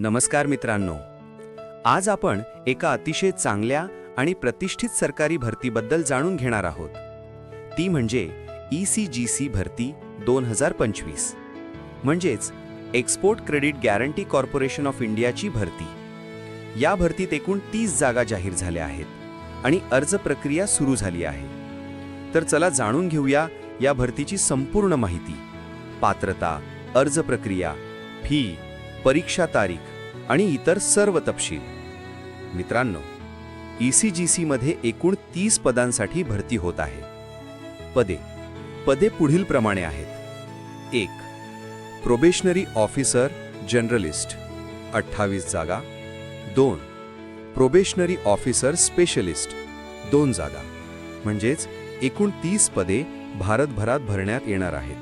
नमस्कार मित्रांनो. आज आपण एका अतिशय चांगल्या आणि प्रतिष्ठित सरकारी भरतीबद्दल जाणून घेणार आहोत. ती म्हणजे ई सी जी सी भरती दोन हजार पंचवीस. म्हणजेच export credit guarantee corporation of इंडियाची भरती. या भरतीत एकूण तीस जागा जाहीर झाल्या आहेत आणि अर्ज प्रक्रिया सुरू झाली आहे. तर चला जाणून घेऊया या भरतीची संपूर्ण माहिती. पात्रता अर्ज प्रक्रिया फी परीक्षा तारीख आणि इतर सर्व तपशील. मित्रांनो ई सी जी सीमध्ये एकूण तीस पदांसाठी भरती होत आहे. पदे. पदे पुढीलप्रमाणे आहेत. एक. प्रोबेशनरी ऑफिसर जनरलिस्ट अठ्ठावीस जागा. दोन. प्रोबेशनरी ऑफिसर स्पेशलिस्ट दोन जागा. म्हणजेच एकूण तीस पदे भारतभरात भरण्यात येणार आहेत.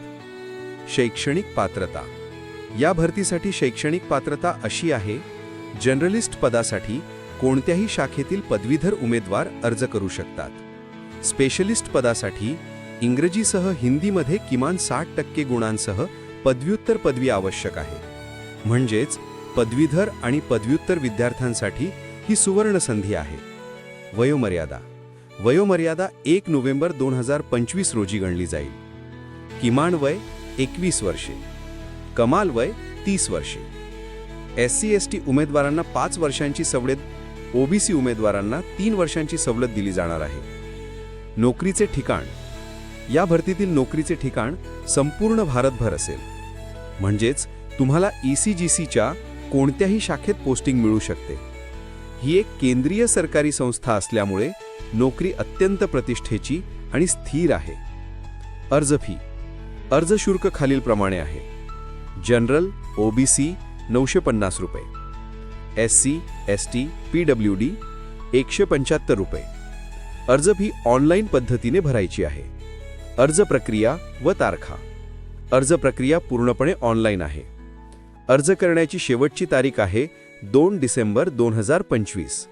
शैक्षणिक पात्रता. या भरतीसाठी शैक्षणिक पात्रता अशी आहे जर्नलिस्ट पदासाठी कोणत्याही शाखेतील पदवीधर उमेदवार अर्ज करू शकतात. स्पेशलिस्ट पदासाठी इंग्रजीसह हिंदीमध्ये किमान साठ टक्के गुणांसह पदव्युत्तर पदवी आवश्यक आहे. म्हणजेच पदवीधर आणि पदव्युत्तर विद्यार्थ्यांसाठी ही सुवर्ण संधी आहे. वयोमर्यादा. वयोमर्यादा एक नोव्हेंबर दोन हजार पंचवीस रोजी गणली जाईल. किमान वय एकवीस वर्षे. कमाल वय तीस वर्षे. एस सी एस टी उमेदवारांना पाच वर्षांची सवलत ओबीसी उमेदवारांना तीन वर्षांची सवलत दिली जाणार आहे. नोकरीचे ठिकाण. या भरतीतील नोकरीचे ठिकाण संपूर्ण भारतभर असेल. म्हणजेच तुम्हाला ई सी जी सीच्या कोणत्याही शाखेत पोस्टिंग मिळू शकते. ही एक केंद्रीय सरकारी संस्था असल्यामुळे नोकरी अत्यंत प्रतिष्ठेची आणि स्थिर आहे. अर्ज फी. अर्ज शुल्क खालीलप्रमाणे आहे. जनरल ओबीसी नऊशे पन्नास रुपये. S C S T P W D एकशे पंच्याहत्तर रुपये. अर्ज फी ऑनलाईन पद्धतीने भरायची आहे. अर्ज प्रक्रिया व तारखा. अर्ज प्रक्रिया पूर्णपणे ऑनलाईन आहे. अर्ज करण्याची शेवटची तारीख आहे दोन डिसेंबर दोन हजार पंचवीस.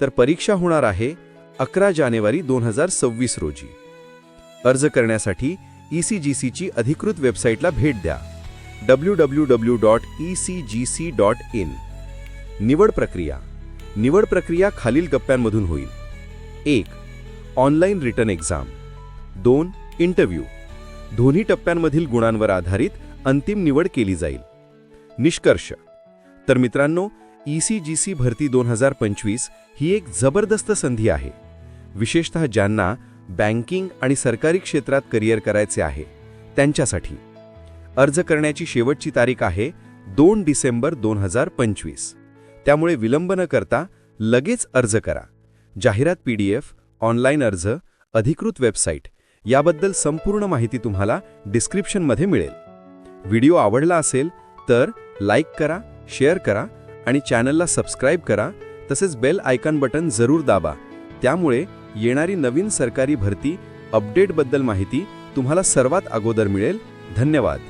तर परीक्षा होणार आहे अकरा जानेवारी दोन हजार सव्वीस रोजी. अर्ज करण्यासाठी ई सी जी सीची अधिकृत वेबसाईटला भेट द्या. W W W dot E C G C dot in निवड प्रक्रिया. निवड प्रक्रिया खालील टप्प्यांमधून होईल. एक ऑनलाईन रिटर्न एक्झाम दोन इंटरव्ह्यू दोन्ही टप्प्यांमधील गुणांवर आधारित अंतिम निवड केली जाईल. निष्कर्ष. तर मित्रांनो ई सी जी सी भरती दोन हजार पंचवीस ही एक जबरदस्त संधी आहे. विशेषतः ज्यांना बँकिंग आणि सरकारी क्षेत्रात करिअर करायचे आहे त्यांच्यासाठी. अर्ज करण्याची शेवटची तारीख आहे दोन डिसेंबर दोन हजार पंचवीस. त्यामुळे विलंब न करता लगेच अर्ज करा. जाहिरात पी डी एफ ऑनलाईन अर्ज अधिकृत वेबसाईट याबद्दल संपूर्ण माहिती तुम्हाला डिस्क्रिप्शनमध्ये मिळेल. व्हिडिओ आवडला असेल तर लाईक करा शेअर करा आणि चॅनलला सबस्क्राईब करा तसेच बेल आयकॉन बटन जरूर दाबा. त्यामुळे येणारी नवीन सरकारी भरती अपडेटबद्दल माहिती तुम्हाला सर्वात अगोदर मिळेल. धन्यवाद.